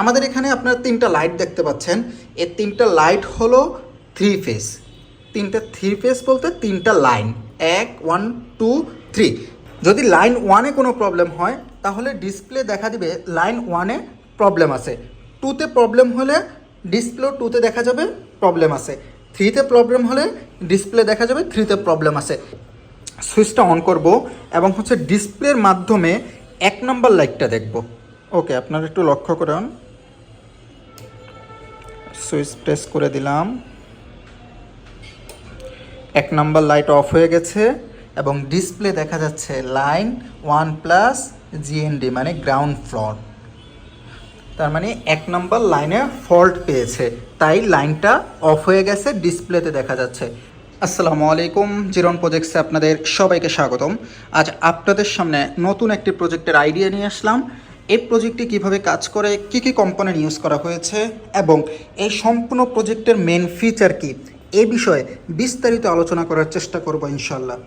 আমাদের এখানে আপনারা তিনটা লাইট দেখতে পাচ্ছেন। এই তিনটা লাইট হলো থ্রি ফেস তিনটা থ্রি ফেস বলতে তিনটা লাইন এক ওয়ান টু থ্রি যদি লাইন ওয়ানে কোনো প্রবলেম হয়, তাহলে ডিসপ্লে দেখা দিবে লাইন ওয়ানে প্রবলেম আছে। টুতে প্রবলেম হলে ডিসপ্লে টুতে দেখা যাবে প্রবলেম আছে। থ্রিতে প্রবলেম হলে ডিসপ্লে দেখা যাবে থ্রিতে প্রবলেম আছে। সুইচটা অন করব এবং হচ্ছে ডিসপ্লের মাধ্যমে এক নম্বর লাইটটা দেখব। ওকে আপনারা একটু লক্ষ্য করুন। সুইচ প্রেস করে দিলাম। এক নম্বর লাইট অফ হয়ে গেছে এবং ডিসপ্লে দেখা যাচ্ছে লাইন ওয়ান প্লাস জিএনডি মানে গ্রাউন্ড ফ্লোর। তার মানে এক নম্বর লাইনে ফল্ট পেয়েছে, তাই লাইনটা অফ হয়ে গেছে, ডিসপ্লেতে দেখা যাচ্ছে। আসসালামু আলাইকুম, জিরন প্রজেক্টসে আপনাদের সবাইকে স্বাগতম। আজ আপনাদের সামনে নতুন একটি প্রজেক্টের আইডিয়া নিয়ে আসলাম। এই প্রজেক্টটি কীভাবে কাজ করে, কি কি কম্পোনেন্ট ইউজ করা হয়েছে এবং এই সম্পূর্ণ প্রজেক্টের মেন ফিচার কি, এ বিষয়ে বিস্তারিত আলোচনা করার চেষ্টা করব ইনশাল্লাহ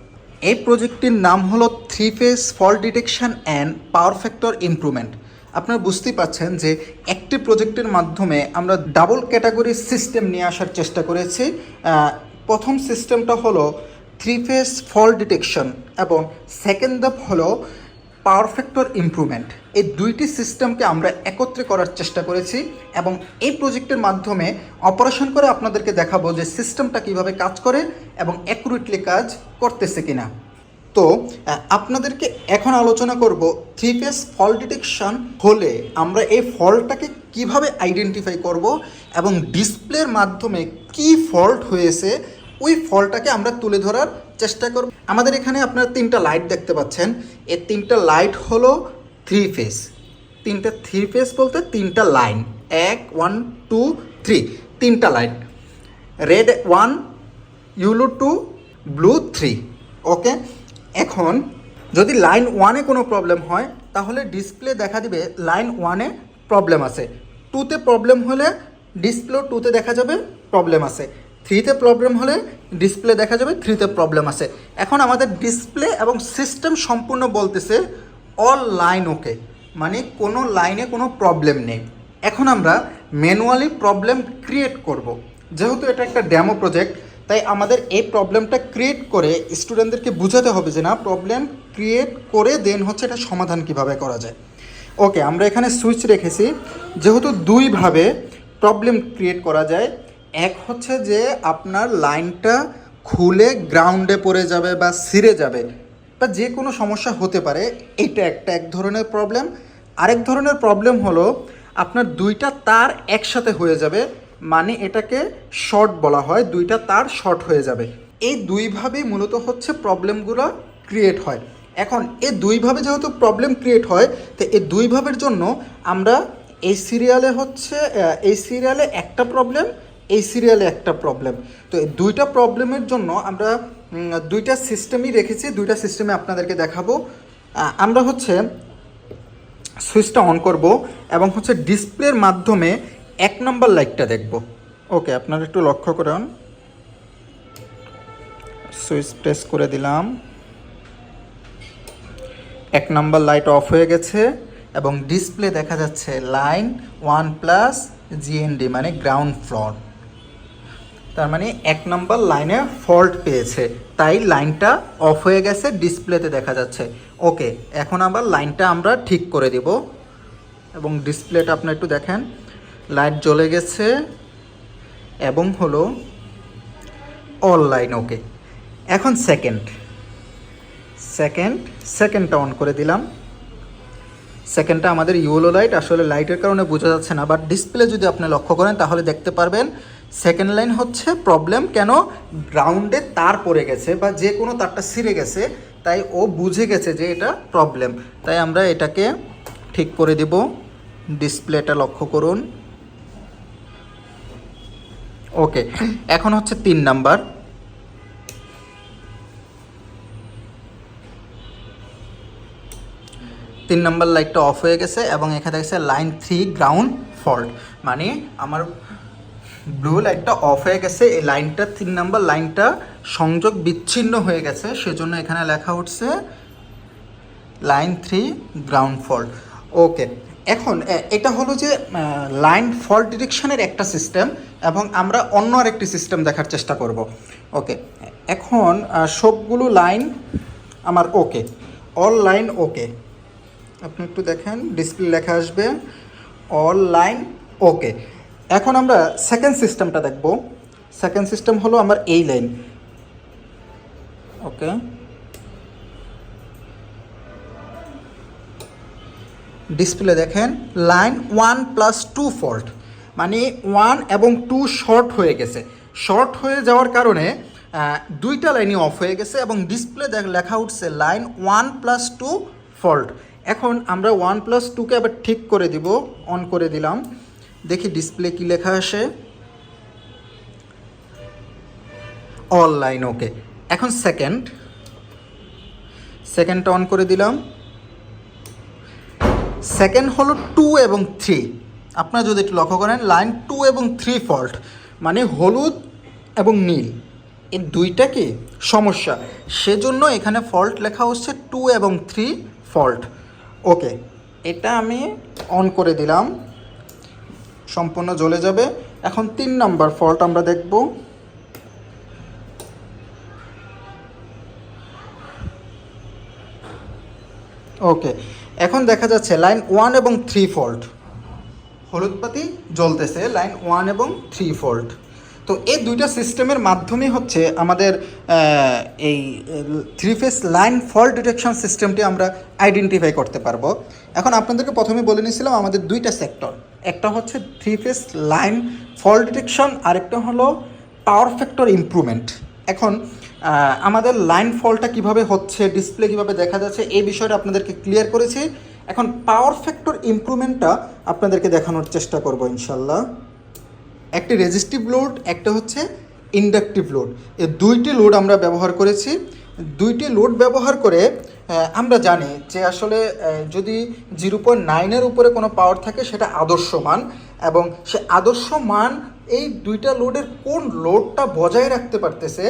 এই প্রজেক্টটির নাম হলো three phase fault detection and power factor improvement আপনারা বুঝতেই পাচ্ছেন যে একটি প্রজেক্টের মাধ্যমে আমরা ডাবল ক্যাটাগরি সিস্টেম নিয়ে আসার চেষ্টা করেছি। প্রথম সিস্টেমটা হলো থ্রি ফেজ ফল ডিটেকশন এবং সেকেন্ড ধাপ হলো পাওয়ার ফ্যাক্টর ইমপ্রুভমেন্ট। এই দুইটি সিস্টেমকে আমরা একত্রে করার চেষ্টা করেছি এবং এই প্রজেক্টের মাধ্যমে অপারেশন করে আপনাদেরকে দেখাবো যে সিস্টেমটা কীভাবে কাজ করে এবং অ্যাকুরেটলি কাজ করতেছে কিনা। তো আপনাদেরকে এখন আলোচনা করব থ্রি ফেস ফল ডিটেকশন হলে আমরা এই ফলটাকে কীভাবে আইডেন্টিফাই করব এবং ডিসপ্লের মাধ্যমে কি ফল্ট হয়েছে ওই ফলটাকে আমরা তুলে ধরার চেষ্টা করব। আমাদের এখানে আপনারা তিনটা লাইট দেখতে পাচ্ছেন। এই তিনটা লাইট হলো থ্রি ফেস তিনটা থ্রি ফেস বলতে তিনটা লাইন এক ওয়ান টু থ্রি তিনটা light red one yellow two blue three okay এখন যদি লাইন ওয়ানে কোনো প্রবলেম হয়, তাহলে ডিসপ্লে দেখা দিবে লাইন ওয়ানে প্রবলেম আছে। টুতে প্রবলেম হলে ডিসপ্লে টুতে দেখা যাবে প্রবলেম আছে। থ্রিতে প্রবলেম হলে ডিসপ্লে দেখা যাবে, থ্রিতে প্রবলেম আছে। এখন আমাদের ডিসপ্লে এবং সিস্টেম সম্পূর্ণ বলতেছে অল লাইন ওকে মানে কোনো লাইনে কোনো প্রবলেম নেই। এখন আমরা ম্যানুয়ালি প্রবলেম ক্রিয়েট করব। যেহেতু এটা একটা ড্যামো প্রজেক্ট তাই আমাদের এই প্রবলেমটা ক্রিয়েট করে স্টুডেন্টদেরকে বোঝাতে হবে যে না প্রবলেম ক্রিয়েট করে দেন হচ্ছে এটা সমাধান কীভাবে করা যায়। ওকে আমরা এখানে সুইচ রেখেছি। যেহেতু দুইভাবে প্রবলেম ক্রিয়েট করা যায় এক হচ্ছে যে আপনার লাইনটা খুলে গ্রাউন্ডে পড়ে যাবে বা ছিঁড়ে যাবে বা যে কোনো সমস্যা হতে পারে, এটা একটা এক ধরনের প্রবলেম আরেক ধরনের প্রবলেম হলো আপনার দুইটা তার একসাথে হয়ে যাবে মানে এটাকে শর্ট বলা হয়, দুইটা তার শর্ট হয়ে যাবে। এই দুইভাবেই মূলত হচ্ছে প্রবলেমগুলো ক্রিয়েট হয়। এখন এই দুইভাবে যেহেতু প্রবলেম ক্রিয়েট হয়, তো এই দুইভাবের জন্য আমরা এই সিরিয়ালে হচ্ছে এই সিরিয়ালে একটা প্রবলেম এই সিরিয়ালে একটা প্রবলেম তো এই দুইটা প্রবলেমের জন্য আমরা দুইটা সিস্টেমই রেখেছি, দুইটা সিস্টেমে আপনাদেরকে দেখাবো। আমরা হচ্ছে সুইচটা অন করব এবং হচ্ছে ডিসপ্লের মাধ্যমে এক নম্বর লাইটটা দেখব। ওকে আপনারা একটু লক্ষ্য করুন। সুইচ প্রেস করে দিলাম। এক নম্বর লাইট অফ হয়ে গেছে এবং ডিসপ্লে দেখা যাচ্ছে লাইন ওয়ান প্লাস জিএনডি মানে গ্রাউন্ড ফ্লোর তার মানে এক নম্বর লাইনে ফল্ট পেয়েছে। তাই লাইনটা অফ হয়ে গেছে ডিসপ্লেতে দেখা যাচ্ছে। ওকে এখন আবার লাইনটা আমরা ঠিক করে দেব। এবং ডিসপ্লেটা আপনি একটু দেখেন। লাইট জ্বলে গেছে এবং হলো অল লাইন ওকে এখন সেকেন্ড সেকেন্ড সেকেন্ডটা অন করে দিলাম। সেকেন্ডটা আমাদের ইউলো লাইট আসলে লাইটের কারণে বোঝা যাচ্ছে না বাট ডিসপ্লে যদি আপনি লক্ষ্য করেন, তাহলে দেখতে পারবেন সেকেন্ড লাইন হচ্ছে প্রবলেম কেন গ্রাউন্ডে তার পড়ে গেছে বা যে কোনো তারটা ছিঁড়ে গেছে, তাই ও বুঝে গেছে যে এটা প্রবলেম তাই আমরা এটাকে ঠিক করে দেব। ডিসপ্লেটা লক্ষ্য করুন। ওকে এখন হচ্ছে তিন নাম্বার। তিন নম্বর লাইটটা অফ হয়ে গেছে এবং এখানে দেখছে লাইন থ্রি গ্রাউন্ড ফল্ট মানে আমার ব্লু লাইটটা অফ হয়ে গেছে। এই লাইনটা তিন নম্বর লাইনটা সংযোগ বিচ্ছিন্ন হয়ে গেছে, সেজন্য এখানে লেখা উঠছে line three ground fault okay এখন এটা হলো যে লাইন ফল্ট ডিটেকশনের একটা সিস্টেম এবং আমরা অন্য আরেকটি সিস্টেম দেখার চেষ্টা করব। ওকে এখন সবগুলো লাইন আমার ওকে অল লাইন ওকে আপনি একটু দেখেন ডিসপ্লে লেখা আসবে অল লাইন ওকে এখন আমরা সেকেন্ড সিস্টেমটা দেখব। সেকেন্ড সিস্টেম হলো আমার এই লাইন ওকে ডিসপ্লে দেখেন line one plus two fault মানে ওয়ান এবং টু শর্ট হয়ে গেছে। শর্ট হয়ে যাওয়ার কারণে দুইটা লাইনই অফ হয়ে গেছে এবং ডিসপ্লে লেখা উঠছে line one plus two fault এখন আমরা ওয়ান প্লাস টুকে আবার ঠিক করে দিব অন করে দিলাম। দেখি ডিসপ্লে কি লেখা আসে। অনলাইন ওকে এখন সেকেন্ড সেকেন্ডটা অন করে দিলাম। সেকেন্ড হলো টু এবং থ্রি আপনারা যদি একটু লক্ষ্য করেন লাইন টু এবং থ্রি ফল্ট মানে হলুদ এবং নীল। এই দুইটা কি? সমস্যা। সেজন্য এখানে ফল্ট লেখা হচ্ছে টু এবং থ্রি ফল্ট ওকে এটা আমি অন করে দিলাম। সম্পূর্ণ জ্বলে যাবে। এখন তিন নাম্বার ফল্ট আমরা দেখব। ওকে, এখন দেখা যাচ্ছে লাইন ওয়ান এবং থ্রি ফল্ট হলুদ পাতি জ্বলতেছে, লাইন ওয়ান এবং থ্রি ফল্ট তো এই দুইটা সিস্টেমের মাধ্যমে হচ্ছে আমাদের এই three phase line fault detection সিস্টেমটি আমরা আইডেন্টিফাই করতে পারব। এখন আপনাদেরকে প্রথমে বলে নিয়েছিলাম আমাদের দুইটা সেক্টর একটা হচ্ছে three phase line fault detection আরেকটা হলো পাওয়ার ফ্যাক্টর ইমপ্রুভমেন্ট এখন আমাদের লাইন ফলটা কীভাবে হচ্ছে ডিসপ্লে কীভাবে দেখা যাচ্ছে, এই বিষয়টা আপনাদেরকে ক্লিয়ার করেছি। এখন পাওয়ার ফ্যাক্টর ইমপ্রুভমেন্টটা আপনাদেরকে দেখানোর চেষ্টা করব ইনশাল্লাহ। একটি রেজিস্টিভ লোড একটা হচ্ছে ইন্ডাকটিভ লোড এই দুইটি লোড আমরা ব্যবহার করেছি। দুইটি লোড ব্যবহার করে আমরা জানি যে আসলে যদি জিরো পয়েন্ট নাইনের উপরে কোনো পাওয়ার থাকে, সেটা আদর্শ মান এবং সে আদর্শ মান এই দুইটা লোডের কোন লোডটা বজায় রাখতে পারতেছে,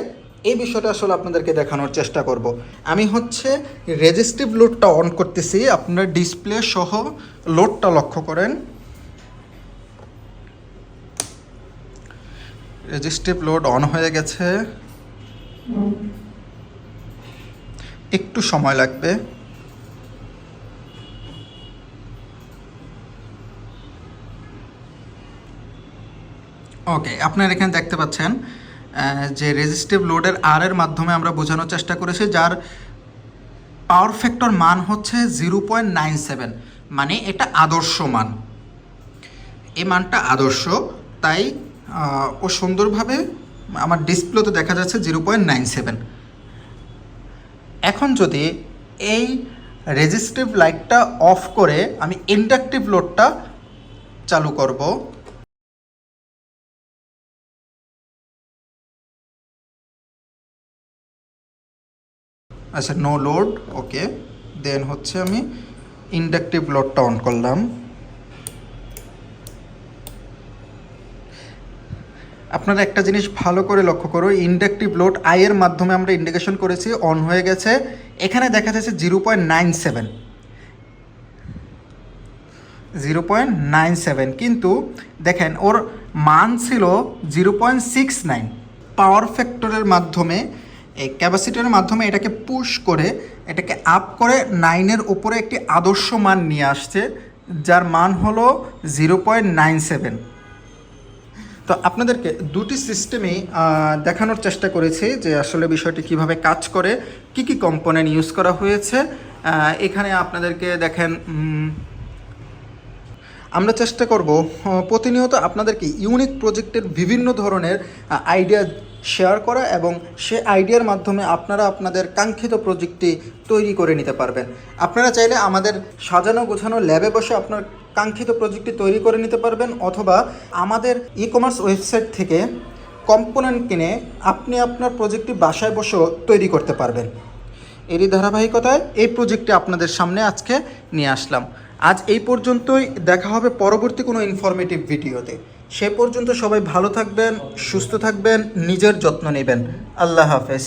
এই বিষয়টা আসলে আপনাদেরকে দেখানোর চেষ্টা করব। আমি হচ্ছে রেজিস্টিভ লোডটা অন করতেছি, আপনার ডিসপ্লে সহ লোডটা লক্ষ্য করেন। রেজিস্টিভ লোড অন হয়ে গেছে। একটু সময় লাগবে। ওকে আপনারা এখানে দেখতে পাচ্ছেন যে রেজিস্টিভ লোডের আর এর মাধ্যমে আমরা বোঝানোর চেষ্টা করেছি, যার পাওয়ার ফ্যাক্টর মান হচ্ছে জিরো পয়েন্ট নাইন সেভেন মানে এটা আদর্শ মান। এই মানটা আদর্শ, তাই ও সুন্দরভাবে আমার ডিসপ্লেতে দেখা যাচ্ছে জিরো পয়েন্ট নাইন সেভেন এখন যদি এই রেজিস্টিভ লাইটটা অফ করে আমি ইন্ডাকটিভ লোডটা চালু করব। আচ্ছা নো লোড ওকে দেন হচ্ছে আমি ইন্ডাকটিভ লোডটা অন করলাম। আপনারা একটা জিনিস ভালো করে লক্ষ্য করো, ইন্ডাকটিভ লোড আই এর মাধ্যমে আমরা ইন্ডিকেশন করেছি, অন হয়ে গেছে। এখানে দেখা যাচ্ছে zero point nine seven. Zero point nine seven, কিন্তু দেখেন, ওর মান ছিল zero point six nine. Power ফ্যাক্টরের মাধ্যমে, এই ক্যাপাসিটারের মাধ্যমে এটাকে পুশ করে, এটাকে আপ করে নাইনের উপরে একটি আদর্শ মান নিয়ে আসছে, যার মান হলো জিরো পয়েন্ট নাইন সেভেন। তো আপনাদেরকে দুটি সিস্টেমেই দেখানোর চেষ্টা করেছি যে আসলে বিষয়টি কীভাবে কাজ করে, কি কি কম্পোনেন্ট ইউজ করা হয়েছে। এখানে আপনাদেরকে দেখেন আমরা চেষ্টা করব প্রতিনিয়ত আপনাদেরকে ইউনিক প্রজেক্টের বিভিন্ন ধরনের আইডিয়া শেয়ার করা এবং সে আইডিয়ার মাধ্যমে আপনারা আপনাদের কাঙ্ক্ষিত প্রজেক্টটি তৈরি করে নিতে পারবেন। আপনারা চাইলে আমাদের সাজানো গোছানো ল্যাবে বসে আপনার কাঙ্ক্ষিত প্রজেক্টটি তৈরি করে নিতে পারবেন অথবা আমাদের ই কমার্স ওয়েবসাইট থেকে কম্পোনেন্ট কিনে আপনি আপনার প্রজেক্টটি বাসায় বসেও তৈরি করতে পারবেন। এরই ধারাবাহিকতায় এই প্রজেক্টটি আপনাদের সামনে আজকে নিয়ে আসলাম। আজ এই পর্যন্তই, দেখা হবে পরবর্তী কোনো ইনফরমেটিভ ভিডিওতে। সে পর্যন্ত সবাই ভালো থাকবেন, সুস্থ থাকবেন, নিজের যত্ন নেবেন। আল্লাহ হাফেজ।